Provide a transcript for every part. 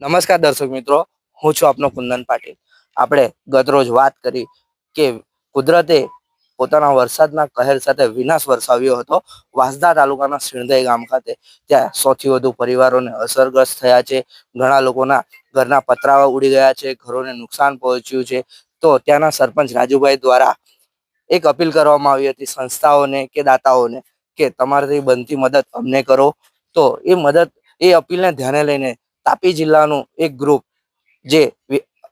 નમસ્કાર દર્શક મિત્રો, હું છું આપનો કુંદન પાટીલ. આપણે ગતરોજ વાત કરી કે કુદરતે પોતાના વરસાદના કહેર સાથે વિનાશ વરસાવ્યો હતો. વાંસદા તાલુકાના સિણધઈ ગામ ખાતે, ત્યાં સૌથી વધુ પરિવારોને અસરગ્રસ્ત થયા છે. ઘણા લોકોના ઘરના પતરાવા ઉડી ગયા છે, ઘરોને નુકસાન પહોંચ્યું છે. તો ત્યાંના સરપંચ રાજુભાઈ દ્વારા એક અપીલ કરવામાં આવી હતી સંસ્થાઓને કે દાતાઓને કે તમારાથી બનતી મદદ અમને કરો. તો એ મદદ, એ અપીલને ધ્યાને લઈને તાપી જિલ્લાનું એક ગ્રુપ જે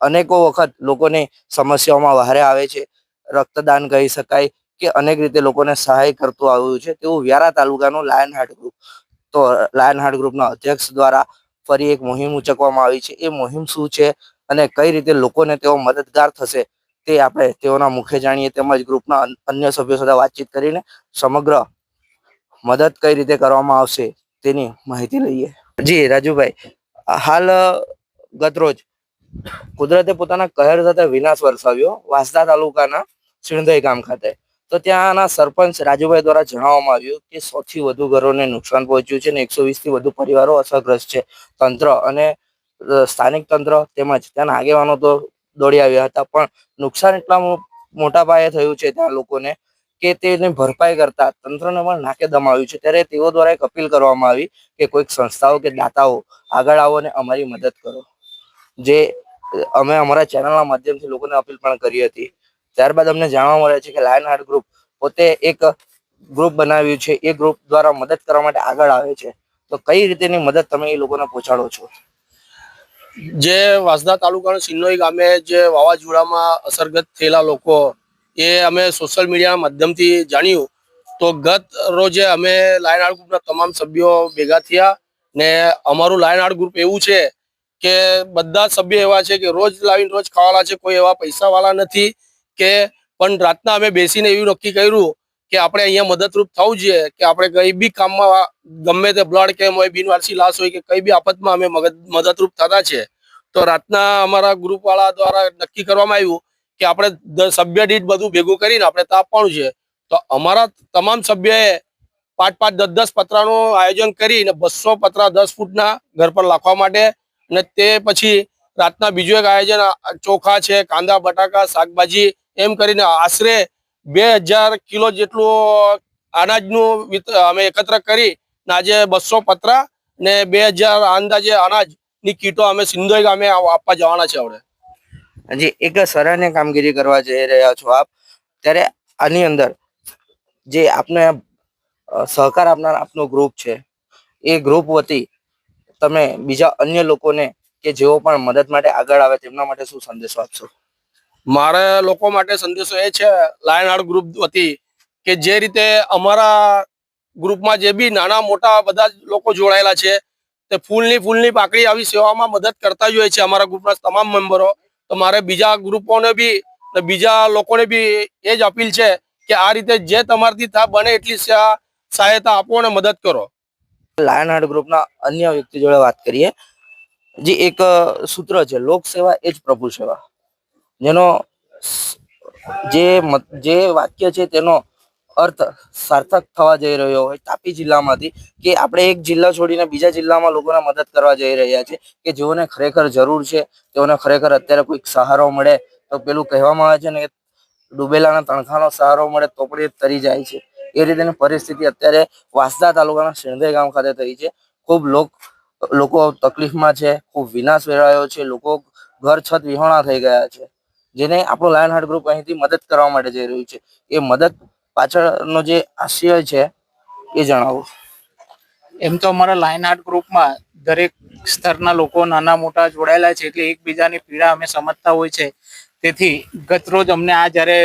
અનેકો વખત લોકોને સમસ્યાઓમાં વહારે આવે છે. રક્તદાન કહી શકાય કે અનેક રીતે લોકોને સહાય કરતું આવ્યું છે. તેવું વ્યારા તાલુકાનું લાયન હાર્ટ ગ્રુપ તો લાયન હાર્ટ ગ્રુપના અધ્યક્ષ દ્વારા ફરી એક મુહિમ ઉચકવામાં આવી છે. એ મુહિમ શું છે અને કઈ રીતે લોકોને તેઓ મદદગાર થશે તે આપણે તેઓના મુખે જાણીએ તેમજ ગ્રુપના અન્ય સભ્યો સાથે વાતચીત કરીને સમગ્ર મદદ કઈ રીતે કરવામાં આવશે તેની માહિતી લઈએ. જી રાજુભાઈ હાલ, ગતરોજ કુદરતે પોતાના કહેર સાથે વિનાશ વરસાવ્યો વાંસદા તાલુકાના સિણધઈ ગામ ખાતે. તો ત્યાંના સરપંચ રાજુભાઈ દ્વારા જણાવવામાં આવ્યું કે સૌથી વધુ ઘરોને નુકસાન પહોંચ્યું છે અને એકસો થી વધુ પરિવારો અસરગ્રસ્ત છે. તંત્ર અને સ્થાનિક તંત્ર તેમજ ત્યાંના આગેવાનો તો દોડી આવ્યા હતા. પણ નુકસાન એટલા મોટા પાયે થયું છે ત્યાં લોકોને કે તેની ભરપાઈ કરતા તંત્રને પણ નાકે દમાવ્યું છે. ત્યારે તેઓ દ્વારા એક અપીલ કરવામાં આવી કે કોઈક સંસ્થાઓ કે દાતાઓ આગળ આવો અને અમારી મદદ કરો. જે અમે અમારા ચેનલના માધ્યમથી લોકોને અપીલ પણ કરી હતી. ત્યારબાદ અમને જાણવા મળે છે કે લાયન હાર્ટ ગ્રુપ પોતે એક ગ્રુપ બનાવ્યું છે. એ ગ્રુપ દ્વારા મદદ કરવા માટે આગળ આવે છે. તો કઈ રીતેની મદદ તમે એ લોકોને પહોંચાડો છો? જે વાંસદા તાલુકાના સિન્નોઈ ગામે જે વાવાઝોડામાં અસરગ્રસ્ત થયેલા લોકો એ અમે સોશિયલ મીડિયાના માધ્યમથી જાણ્યું. તો ગત રોજે અમે લાયન આર્ટ ગ્રુપના તમામ સભ્યો ભેગા થયા ને અમારું લાયન આર્ટ ગ્રુપ એવું છે કે બધા સભ્ય એવા છે કે રોજ લાવીને રોજ ખાવાના છે, કોઈ એવા પૈસાવાળા નથી કે પણ રાતના અમે બેસીને એવું નક્કી કર્યું કે આપણે અહીંયા મદદરૂપ થવું જોઈએ, કે આપણે કઈ બી કામમાં ગમે તે બ્લડ કેમ હોય, બિનવારસી લાશ હોય કે કઈ બી આફતમાં અમે મદદરૂપ થતા છે. તો રાતના અમારા ગ્રુપવાળા દ્વારા નક્કી કરવામાં આવ્યું કે આપણે સભ્ય દીઠ બધું ભેગું કરીને આપણે આપવાનું છે. તો અમારા તમામ સભ્યએ પાંચ પાંચ દસ દસ પતરાનું આયોજન કરીને બસો પતરા દસ ફૂટના ઘર પર લાખવા માટે અને તે પછી રાતના બીજું એક આયોજન ચોખા છે, કાંદા, બટાકા, શાકભાજી એમ કરીને આશરે બે કિલો જેટલું અનાજનું અમે એકત્ર કરી આજે બસો પતરા ને બે હજાર અંદાજે અનાજની કીટો અમે સિંધોઈ ગામે આપવા જવાના છે આપણે. હજી એક સરાહનીય કામગીરી કરવા જઈ રહ્યા છો આપ, ત્યારે આની અંદર જે આપને સહકાર આપનાર આપનો ગ્રુપ છે, એ ગ્રુપ વતી તમે બીજા અન્ય લોકોને કે જેઓ પણ મદદ માટે આગળ આવે તેમના માટે શું સંદેશો આપશો? મારે લોકો માટે સંદેશો એ છે લાયન આર્ટ ગ્રુપ વતી કે જે રીતે અમારા ગ્રુપમાં જે બી નાના મોટા બધા જ લોકો જોડાયેલા છે, તે ફૂલની ફૂલની પાકડી આવી સેવામાં મદદ કરતા જ હોય છે અમારા ગ્રુપના તમામ મેમ્બરો તો મારે બીજા ગ્રુપોને બી બીજા લોકોને બી એ જ અપીલ છે કે આ રીતે જે તમારથી બને એટલી સહાય- સહાયતા આપો અને મદદ કરો. લાયન હાર્ટ ગ્રુપના અન્ય વ્યક્તિ જોડે વાત કરીએ. જે એક સૂત્ર છે, લોક સેવા એ જ પ્રભુ સેવા. જેનો જે જે વાક્ય છે તેનો અર્થ સાર્થક થવા જઈ રહ્યો હોય તાપી જિલ્લામાંથી કે આપણે એક જિલ્લા છોડીને બીજા જિલ્લામાં લોકોને મદદ કરવા જઈ રહ્યા છે કે જેઓને ખરેખર જરૂર છે, તેઓને ખરેખર અત્યારે કોઈક સહારો મળે, તો પેલું કહેવામાં આવે છે ને ડૂબેલાના તણખાનો સહારો મળે તો પણ એ તરી જાય છે. એ રીતેની પરિસ્થિતિ અત્યારે વાસદા તાલુકાના શેણદે ગામ ખાતે થઈ છે. ખૂબ લોક, લોકો તકલીફમાં છે, ખૂબ વિનાશ વેરાયો છે, લોકો ઘર છત વિહોણા થઈ ગયા છે. જેને આપણું લાયન હાર્ટ ગ્રુપ અહીંથી મદદ કરવા માટે જઈ રહ્યું છે. એ મદદ પાછળનો જે આશય છે એ જણાવો. એમ તો અમારા લાઇન આર્ટ ગ્રુપમાં દરેક સ્તરના લોકો નાના મોટા જોડાયેલા છે એટલે એકબીજાની પીડા અમે સમજતા હોય છે. તેથી ગતરોજ અમને આ જ્યારે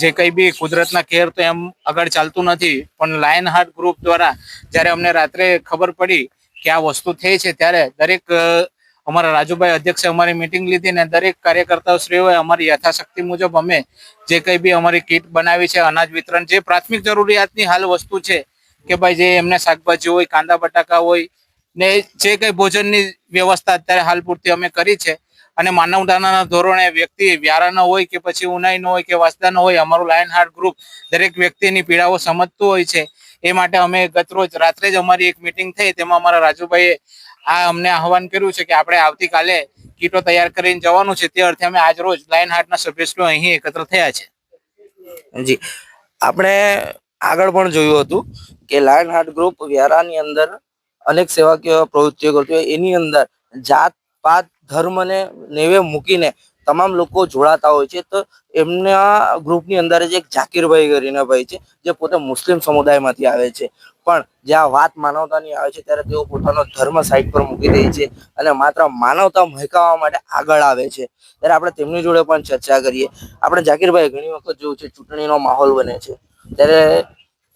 જે કંઈ બી કુદરતના કેર તો એમ આગળ ચાલતું નથી, પણ લાયન હાર્ટ ગ્રુપ દ્વારા જ્યારે અમને રાત્રે ખબર પડી કે આ વસ્તુ થઈ છે, ત્યારે દરેક અમારા રાજુભાઈ અધ્યક્ષે અમારી મિટિંગ લીધી ને દરેક કાર્યકર્તાઓ શ્રીઓએ અમારી યથાશક્તિ મુજબ અમે જે કંઈ બી અમારી કીટ બનાવી છે, અનાજ વિતરણ, જે પ્રાથમિક જરૂરિયાતની હાલ વસ્તુ છે કે ભાઈ જે એમને શાકભાજી હોય, કાંદા, બટાકા હોય ને જે કંઈ ભોજનની વ્યવસ્થા અત્યારે હાલ પૂરતી અમે કરી છે અને માનવતાના ધોરણે વ્યક્તિ વ્યારાનો હોય કે પછી ઉનાઈનો હોય કે વાસદાનો હોય, અમારું લાયન હાર્ટ ગ્રુપ દરેક વ્યક્તિની પીડાઓ સમજતું હોય છે. એ માટે અમે ગતરોજ રાત્રે જ અમારી એક મિટિંગ થઈ, તેમાં અમારા રાજુભાઈએ આ અમને આહવાન કર્યું છે કે આપણે આવતીકાલે કીટો તૈયાર કરીને જવાનું છે. તે અર્થે અમે આજ રોજ લાયન હાર્ટના સભ્યશ્રીઓ અહીં એકત્ર થયા છે. જી. આપણે આગળ પણ જોયું હતું કે લાયન હાર્ટ ગ્રુપ વ્યારાની અંદર અનેક સેવાકીય પ્રવૃત્તિઓ કરતું હોય. એની અંદર જાત, પાત ધર્મને નેવે મૂકીને તમામ લોકો જોડાતા હોય છે. તો એમના ગ્રુપની અંદર જ એક જાકીરભાઈ કરીને ભાઈ છે, જે પોતે મુસ્લિમ સમુદાયમાંથી આવે છે. પણ જ્યાં વાત માનવતાની આવે છે, ત્યારે તેઓ પોતાનો ધર્મ સાઈડ પર મૂકી દે છે અને માત્ર માનવતા મહેકાવવા માટે આગળ આવે છે. ત્યારે આપણે તેમની જોડે પણ ચર્ચા કરીએ. આપણે જાકીરભાઈ ઘણી વખત જોયું છે, ચૂંટણીનો માહોલ બને છે. ત્યારે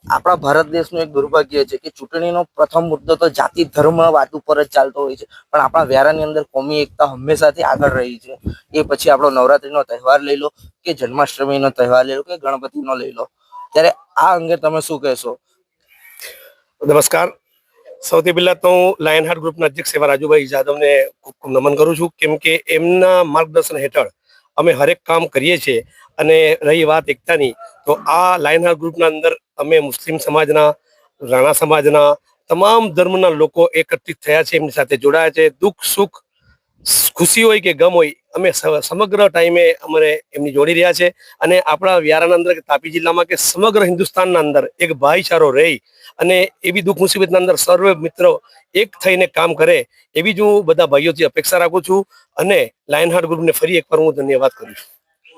આપણા ભારત દેશનું એક દુર્ભાગ્ય છે કે ચૂંટણીનો પ્રથમ મુદ્દો તો જાતિ, ધર્મ, વાત ઉપર જ ચાલતો હોય છે. પણ આપણા વ્યારાની અંદર કોમી એકતા હંમેશાથી આગળ રહી છે. એ પછી આપણો નવરાત્રીનો તહેવાર લઈ લો કે જન્માષ્ટમીનો તહેવાર લઈ લો કે ગણપતિનો લઈ લો. ત્યારે આ અંગે તમે શું કહેશો? નમસ્કાર. સૌથી પહેલાં તો હું લાયન હાર્ટ ગ્રુપના અધ્યક્ષ એવા રાજુભાઈ જાદવને ખૂબ ખૂબ નમન કરું છું. કેમ કે એમના માર્ગદર્શન હેઠળ અમે હરેક કામ કરીએ છીએ અને રહી વાત એકતાની. તો આ લાયન હાર્ટ ગ્રુપના અંદર અમે મુસ્લિમ સમાજના, રાણા સમાજના, તમામ ધર્મના લોકો એકત્રિત થયા છે, એમની સાથે જોડાયા છે. દુઃખ સુખ ખુશી હોય કે ગમ હોય, અમે સમગ્ર ટાઈમે અમારે એમની જોડી રહ્યા છે. અને આપણા વ્યારાના અંદર કે તાપી જિલ્લામાં કે સમગ્ર હિન્દુસ્તાનના અંદર એક ભાઈચારો રહી અને એવી દુઃખ મુસીબતના અંદર સર્વે મિત્રો એક થઈને કામ કરે, એવી જ હું બધા ભાઈઓથી અપેક્ષા રાખું છું. અને લાયન હાર્ટ ગ્રુપને ફરી એકવાર હું ધન્યવાદ કરું છું.